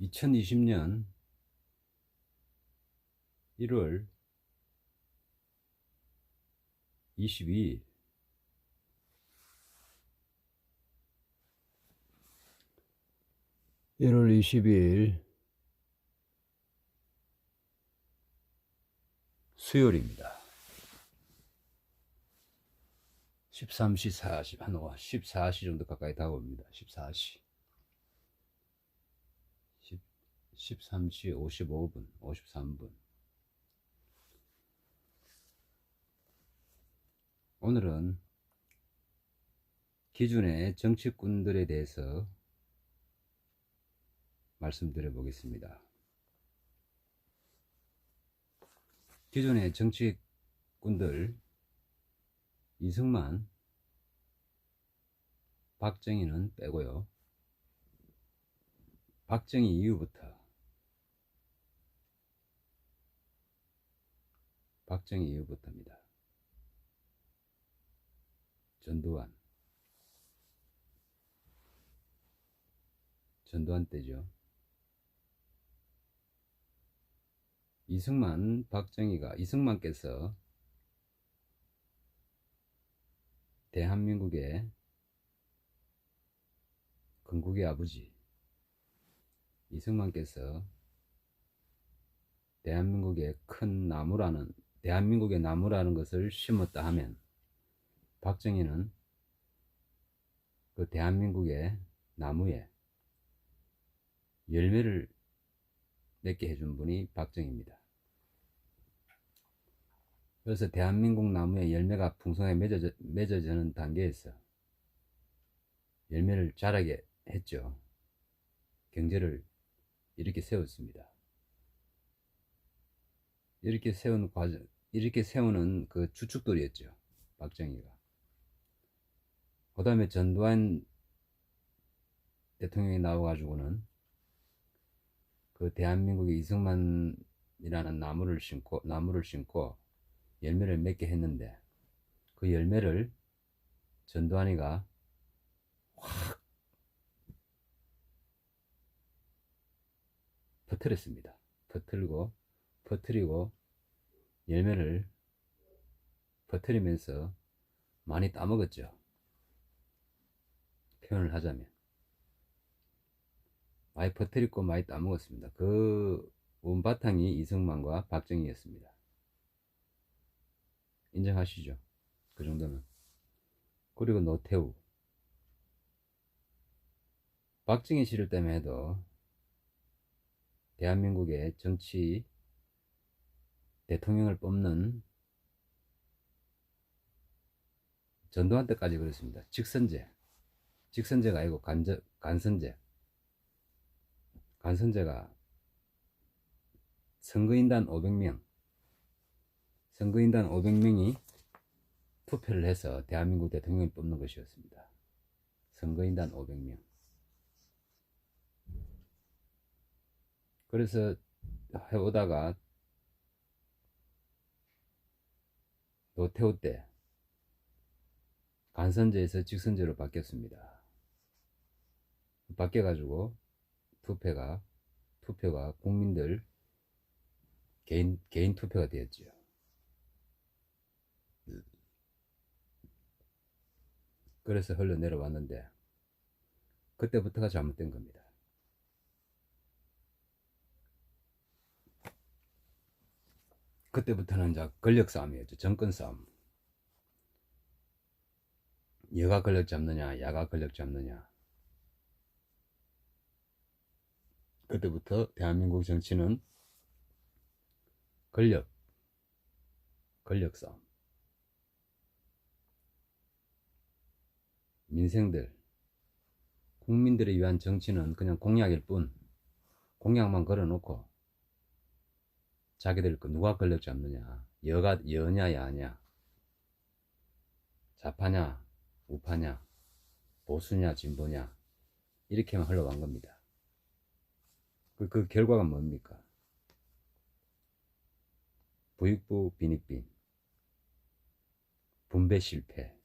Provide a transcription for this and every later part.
2020년 1월 22일 1월 22일 수요일입니다. 13시 40, 한 14시 정도 가까이 다가옵니다. 14시. 13시 55분, 53분. 오늘은 기존의 정치꾼들에 대해서 말씀드려 보겠습니다. 기존의 정치꾼들 이승만, 박정희는 빼고요. 박정희 이후부터 박정희 이후부터입니다. 전두환 전두환 때죠. 이승만, 박정희가 이승만께서 대한민국의 건국의 아버지 이승만께서 대한민국의 큰 나무라는 대한민국의 나무라는 것을 심었다 하면 박정희는 그 대한민국의 나무에 열매를 맺게 해준 분이 박정희입니다. 그래서 대한민국 나무의 열매가 풍성하게 맺어져, 맺어지는 단계에서 열매를 자라게 했죠. 경제를 이렇게 세웠습니다. 이렇게 세운 과정, 이렇게 세우는 그 주축돌이었죠. 박정희가. 그 다음에 전두환 대통령이 나와가지고는 그 대한민국의 이승만이라는 나무를 심고, 나무를 심고 열매를 맺게 했는데 그 열매를 전두환이가 확 퍼뜨렸습니다. 퍼뜨리고 퍼뜨리고 열매를 퍼뜨리면서 많이 따먹었죠. 표현을 하자면 많이 퍼뜨리고 많이 따먹었습니다. 그 원바탕이 이승만과 박정희였습니다. 인정하시죠? 그 정도는. 그리고 노태우. 박정희 씨를 때문에 해도 대한민국의 정치 대통령을 뽑는 전두환 때까지 그랬습니다. 직선제. 직선제가 아니고 간저, 간선제. 간선제가 선거인단 500명, 선거인단 500명이 투표를 해서 대한민국 대통령을 뽑는 것이었습니다. 선거인단 500명. 그래서 해오다가 노태우 때 간선제에서 직선제로 바뀌었습니다. 바뀌어가지고 투표가 투표가 국민들 개인 개인 투표가 되었죠. 그래서 흘러 내려왔는데 그때부터가 잘못된 겁니다. 그때부터는 이제 권력 싸움이었죠. 정권 싸움. 여가 권력 잡느냐, 야가 권력 잡느냐. 그때부터 대한민국 정치는 권력, 권력 싸움. 민생들, 국민들을 위한 정치는 그냥 공약일 뿐, 공약만 걸어놓고, 자기들 그 누가 권력 잡느냐, 여가, 여냐, 야냐, 좌파냐, 우파냐, 보수냐, 진보냐, 이렇게만 흘러간 겁니다. 그, 그 결과가 뭡니까? 부익부 빈익빈, 분배 실패,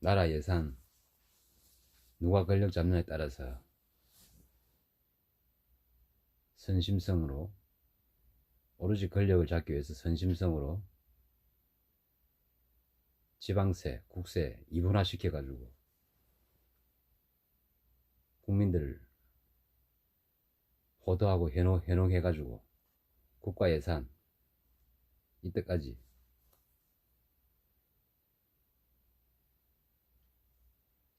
나라 예산, 누가 권력 잡느냐에 따라서 선심성으로 오로지 권력을 잡기 위해서 선심성으로 지방세, 국세 이분화 시켜 가지고 국민들을 호도하고 해노, 해노해가지고 국가 예산 이때까지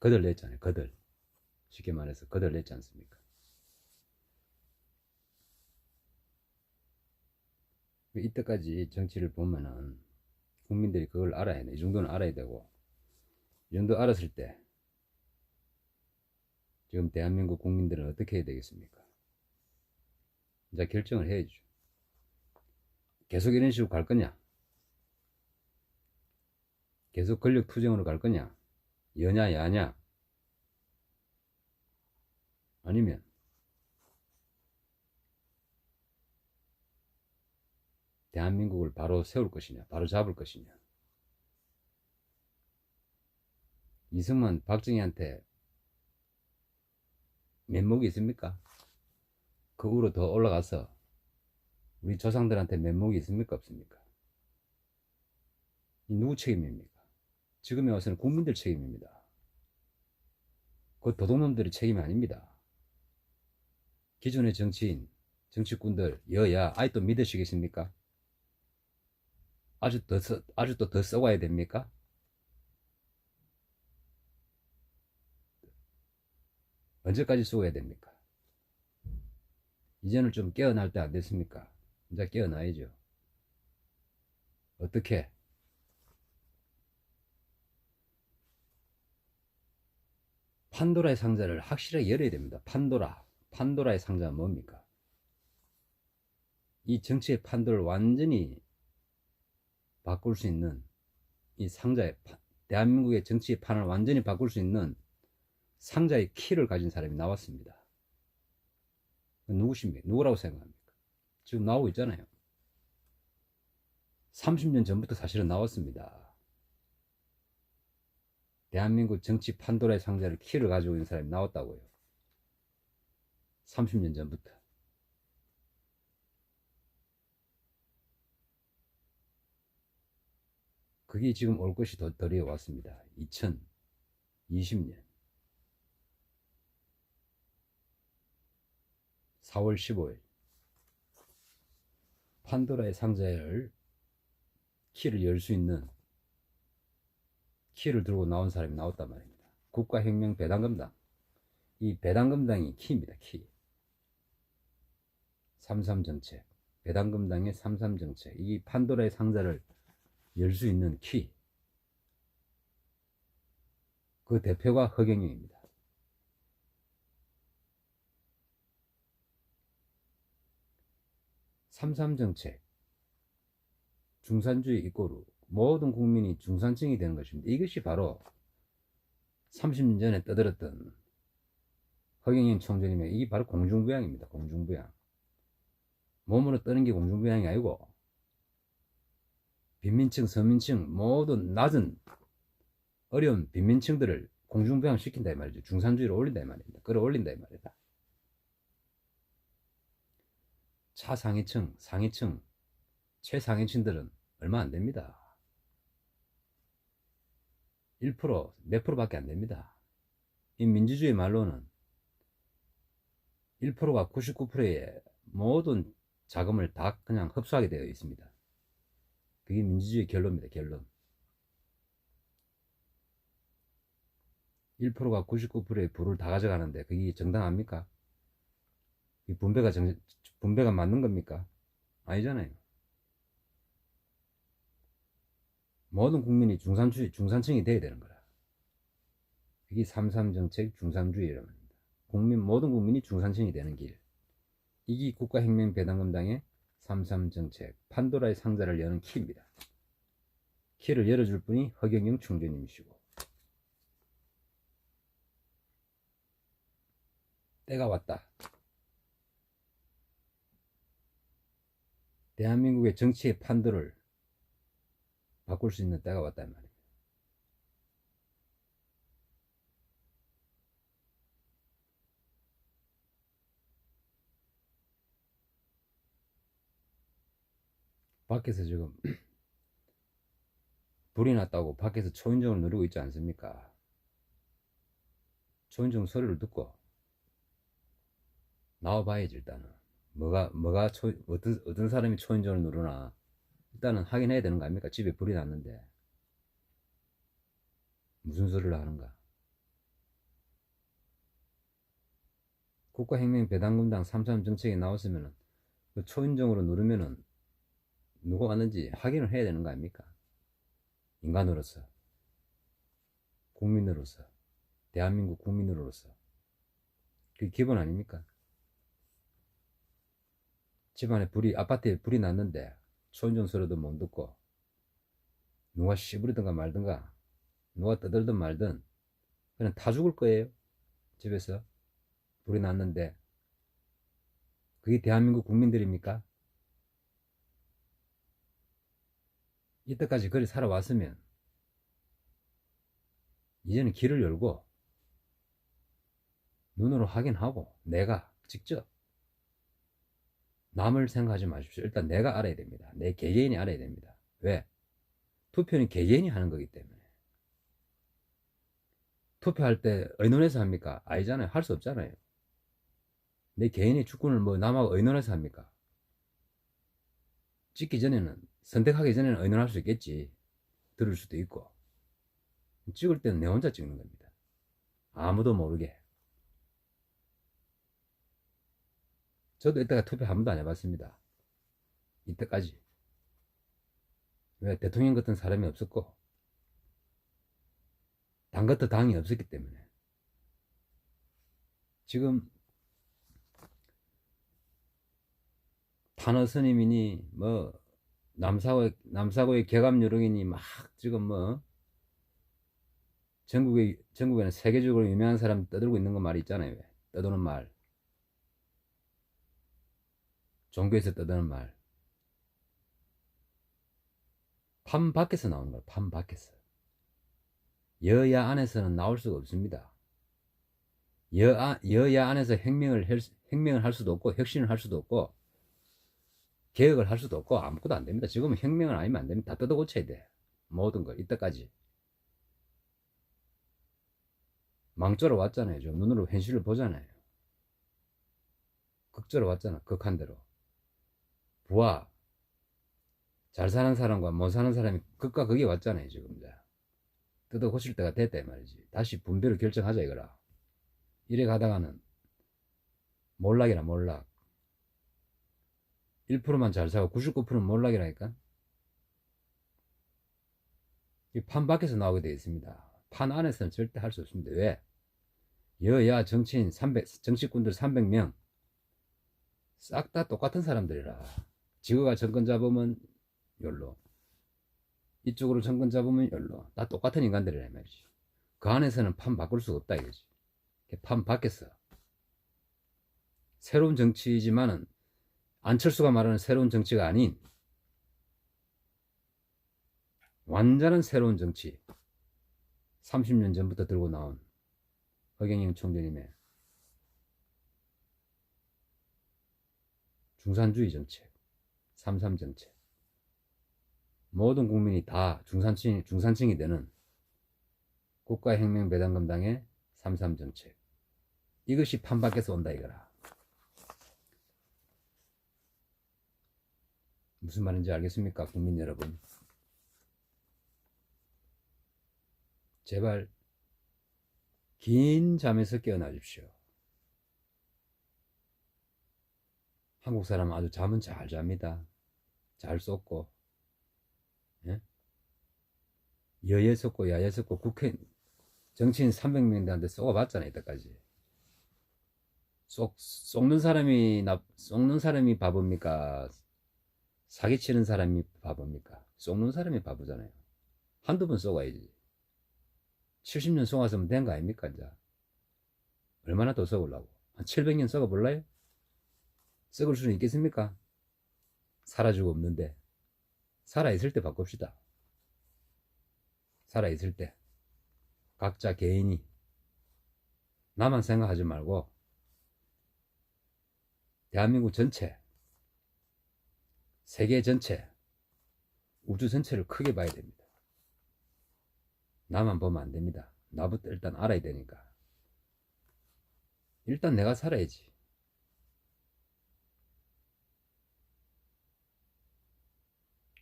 거들 냈잖아요. 거들. 쉽게 말해서 거들 냈지 않습니까? 이때까지 정치를 보면은 국민들이 그걸 알아야 돼. 이 정도는 알아야 되고 이 정도 알았을 때 지금 대한민국 국민들은 어떻게 해야 되겠습니까? 이제 결정을 해야죠. 계속 이런 식으로 갈 거냐? 계속 권력 투쟁으로 갈 거냐? 여냐, 야냐? 아니면 대한민국을 바로 세울 것이냐, 바로 잡을 것이냐. 이승만, 박정희한테 면목이 있습니까? 그 후로 더 올라가서 우리 조상들한테 면목이 있습니까? 없습니까? 이 누구 책임입니까? 지금에 와서는 국민들 책임입니다. 그 도둑놈들의 책임이 아닙니다. 기존의 정치인, 정치꾼들, 여야, 아직도 믿으시겠습니까? 아주 더, 써, 아주 또더 썩어야 됩니까? 언제까지 쏘아야 됩니까? 이제는 좀 깨어날 때 안 됐습니까? 이제 깨어나야죠. 어떻게? 판도라의 상자를 확실하게 열어야 됩니다. 판도라. 판도라의 상자가 뭡니까? 이 정치의 판도를 완전히 바꿀 수 있는 이 상자의 대한민국의 정치의 판을 완전히 바꿀 수 있는 상자의 키를 가진 사람이 나왔습니다. 누구십니까? 누구라고 생각합니까? 지금 나오고 있잖아요. 30년 전부터 사실은 나왔습니다. 대한민국 정치 판도라의 상자를 키를 가지고 있는 사람이 나왔다고요. 30년 전부터. 그게 지금 올 것이 더 덜어 왔습니다. 2020년 4월 15일 판도라의 상자를 키를 열 수 있는 키를 들고 나온 사람이 나왔단 말입니다. 국가혁명 배당금당. 이 배당금당이 키입니다. 키. 33정책. 배당금당의 33정책. 이 판도라의 상자를 열 수 있는 키. 그 대표가 허경영입니다. 삼삼정책, 중산주의 이꼬르, 모든 국민이 중산층이 되는 것입니다. 이것이 바로 30년 전에 떠들었던 허경영 총재님의 이게 바로 공중부양입니다. 공중부양. 몸으로 뜨는 게 공중부양이 아니고 빈민층, 서민층 모든 낮은 어려운 빈민층들을 공중부양 시킨다 이 말이죠. 중산주의를 올린다 이 말입니다. 끌어올린다 이 말이다. 차상위층, 상위층, 최상위층들은 얼마 안 됩니다. 1%, 몇 프로밖에 안 됩니다. 이 민주주의 말로는 1%가 99%의 모든 자금을 다 그냥 흡수하게 되어 있습니다. 그게 민주주의 결론입니다. 결론. 1%가 99%의 부를 다 가져가는데 그게 정당합니까? 이 분배가 정, 분배가 맞는 겁니까? 아니잖아요. 모든 국민이 중산주의, 중산층이 돼야 되는 거라. 이게 33정책 중산주의라고 합니다. 국민, 모든 국민이 중산층이 되는 길. 이게 국가혁명 배당금당의 33정책, 판도라의 상자를 여는 키입니다. 키를 열어줄 분이 허경영 총재님이시고. 때가 왔다. 대한민국의 정치의 판도를 바꿀 수 있는 때가 왔단 말 밖에서 지금 불이 났다고 밖에서 초인종을 누르고 있지 않습니까? 초인종 소리를 듣고 나와봐야지 일단은 뭐가 뭐가 초 어떤 어떤 사람이 초인종을 누르나 일단은 확인해야 되는 거 아닙니까? 집에 불이 났는데 무슨 소리를 하는가? 국가혁명배당금당 3.3 정책이 나왔으면은 그 초인종으로 누르면은 누가 왔는지 확인을 해야 되는 거 아닙니까? 인간으로서, 국민으로서, 대한민국 국민으로서. 그게 기본 아닙니까? 집안에 불이, 아파트에 불이 났는데 초인종 소리도 못 듣고 누가 씨부리든가 말든가 누가 떠들든 말든 그냥 다 죽을 거예요. 집에서 불이 났는데 그게 대한민국 국민들입니까? 이때까지 그리 살아왔으면 이제는 길을 열고 눈으로 확인하고 내가 직접 남을 생각하지 마십시오. 일단 내가 알아야 됩니다. 내 개개인이 알아야 됩니다. 왜? 투표는 개개인이 하는 거기 때문에. 투표할 때 의논해서 합니까? 아니잖아요. 할 수 없잖아요. 내 개인의 주권을 뭐 남하고 의논해서 합니까? 찍기 전에는 선택하기 전에는 의논할 수 있겠지. 들을 수도 있고. 찍을 때는 내 혼자 찍는 겁니다. 아무도 모르게. 저도 이때가 투표 한 번도 안 해봤습니다. 이때까지. 왜? 대통령 같은 사람이 없었고, 당 같은 당이 없었기 때문에. 지금 탄호 스님이니 뭐 남사고 남사고의 개감 요령이니 막 지금 뭐 전국에 전국에는 세계적으로 유명한 사람 떠들고 있는 거 말이 있잖아요. 왜? 떠드는 말. 종교에서 떠드는 말. 판 밖에서 나오는 거야. 판 밖에서. 여야 안에서는 나올 수가 없습니다. 여, 여야 안에서 혁명을, 할, 혁명을 할 수도 없고, 혁신을 할 수도 없고, 개혁을 할 수도 없고, 아무것도 안 됩니다. 지금은 혁명을 아니면 안 됩니다. 다 뜯어 고쳐야 돼. 모든 걸, 이때까지. 망조로 왔잖아요. 저 눈으로 현실을 보잖아요. 극조로 왔잖아. 극한 대로. 부하. 잘 사는 사람과 못 사는 사람이 극과 극이 왔잖아요. 지금 이제. 뜯어 고칠 때가 됐다 이 말이지. 다시 분배를 결정하자 이거라. 이래 가다가는 몰락이라 몰락. 1%만 잘 사고 99%는 몰락이라니까. 이 판 밖에서 나오게 되어 있습니다. 판 안에서는 절대 할 수 없습니다. 왜? 여야 정치인 300, 정치꾼들 300명 싹 다 똑같은 사람들이라. 지구가 정권 잡으면 열로. 이쪽으로 정권 잡으면 열로. 다 똑같은 인간들이라 말이지. 그 안에서는 판 바꿀 수가 없다 이거지. 판 밖에서. 새로운 정치이지만은 안철수가 말하는 새로운 정치가 아닌 완전한 새로운 정치. 30년 전부터 들고 나온 허경영 총재님의 중산주의 정책, 33 정책. 모든 국민이 다 중산층, 중산층이 되는 국가혁명배당금당의 33 정책. 이것이 판밖에서 온다 이거라. 무슨 말인지 알겠습니까, 국민 여러분? 제발 긴 잠에서 깨어나 주십시오. 한국 사람은 아주 잠은 잘 잡니다. 잘 쏟고, 예? 여예 쏟고, 야예 쏟고, 국회, 정치인 300명한테 쏘아봤잖아요, 이때까지. 쏙, 쏙는 사람이, 나, 쏙는 사람이 바보입니까? 사기치는 사람이 바보입니까? 쏙는 사람이 바보잖아요. 한두 번 쏘가야지. 70년 쏘았으면 된 거 아닙니까, 이제? 얼마나 더 쏘으려고? 한 700년 쏘가 볼라요? 썩을 수는 있겠습니까? 사라지고 없는데. 살아있을 때 바꿉시다. 살아있을 때. 각자 개인이. 나만 생각하지 말고, 대한민국 전체, 세계 전체, 우주 전체를 크게 봐야 됩니다. 나만 보면 안 됩니다. 나부터 일단 알아야 되니까. 일단 내가 살아야지.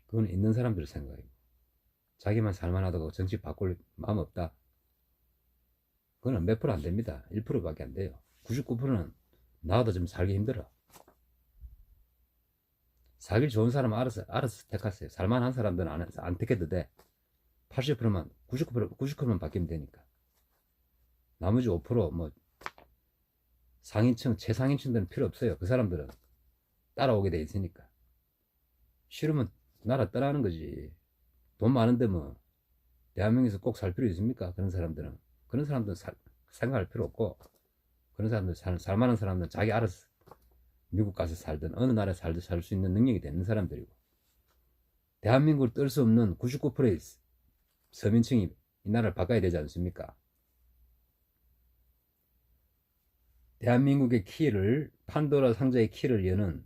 그건 있는 사람들 생각이고. 자기만 살만하다고 정치 바꿀 마음 없다. 그거는 몇 프로 안 됩니다. 1%밖에 안 돼요. 99%는 나도 좀 살기 힘들어. 살기 좋은 사람 알아서, 알아서 택하세요. 살만한 사람들은 안, 안 택해도 돼. 80%만, 99%, 99%만 바뀌면 되니까. 나머지 5%, 뭐, 상인층, 최상인층들은 필요 없어요. 그 사람들은 따라오게 돼 있으니까. 싫으면 나라 떠나는 거지. 돈 많은데 뭐, 대한민국에서 꼭 살 필요 있습니까? 그런 사람들은. 그런 사람들은 살- 생각할 필요 없고, 그런 사람들, 살, 살 만한 사람들은 자기 알아서 미국 가서 살든 어느 나라에 살든 살 수 있는 능력이 되는 사람들이고, 대한민국을 뜰 수 없는 99%의 서민층이 이 나라를 바꿔야 되지 않습니까? 대한민국의 키를 판도라 상자의 키를 여는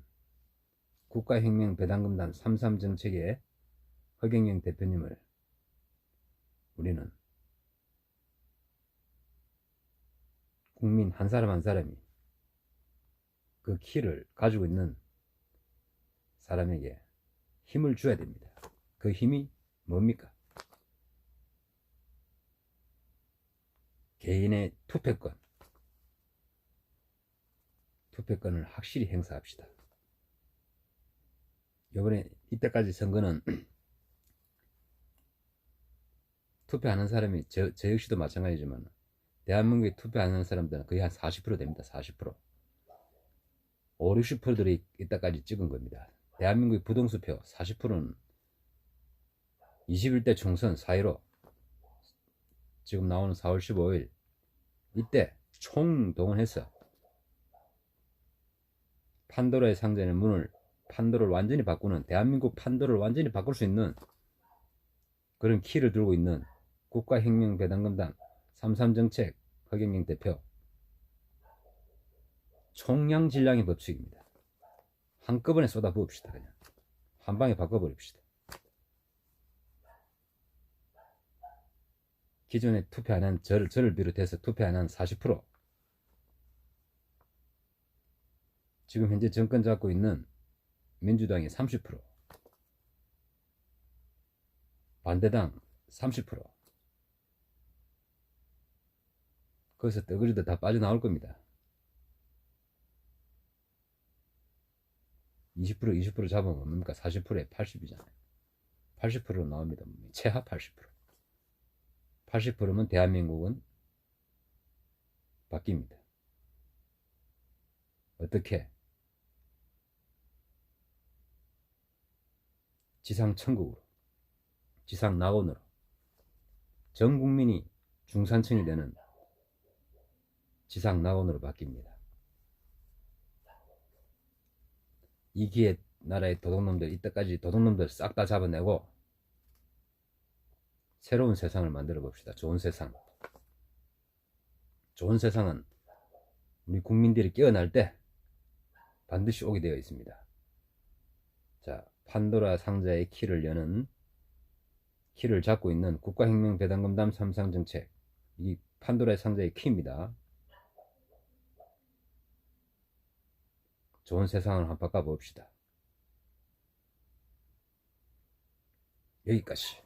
국가혁명 배당금단 33 정책의 허경영 대표님을 우리는 국민 한 사람 한 사람이 그 키를 가지고 있는 사람에게 힘을 줘야 됩니다. 그 힘이 뭡니까? 개인의 투표권. 투표권을 확실히 행사합시다. 이번에 이때까지 선거는 투표하는 사람이 저, 저 역시도 마찬가지지만 대한민국에 투표하는 사람들은 거의 한 40% 됩니다. 40%. 5, 60%들이 이때까지 찍은 겁니다. 대한민국의 부동수표 40%는 21대 총선 4.15 지금 나오는 4월 15일 이때 총동원해서 판도라의 상자의 문을 판도를 완전히 바꾸는 대한민국 판도를 완전히 바꿀 수 있는 그런 키를 들고 있는 국가혁명배당금당 33정책 허경영 대표 총량 질량의 법칙입니다. 한꺼번에 쏟아 부읍시다 그냥. 한 방에 바꿔버립시다. 기존에 투표하는 저를, 저를 비롯해서 투표하는 40% 지금 현재 정권 잡고 있는 민주당이 30% 반대당 30% 거기서 떠그리도 다 빠져나올 겁니다 20% 20% 잡으면 뭡니까? 40%에 80이잖아요. 80%로 나옵니다 최하 80% 80%면 대한민국은 바뀝니다. 어떻게? 지상 천국으로, 지상 낙원으로, 전 국민이 중산층이 되는 지상 낙원으로 바뀝니다. 이 기회 나라의 도둑놈들, 이때까지 도둑놈들 싹 다 잡아내고 새로운 세상을 만들어 봅시다. 좋은 세상. 좋은 세상은 우리 국민들이 깨어날 때 반드시 오게 되어 있습니다. 자, 판도라 상자의 키를 여는 키를 잡고 있는 국가혁명배당금담 삼상정책 이 판도라 상자의 키입니다. 좋은 세상을 한번 바꿔봅시다. 여기까지.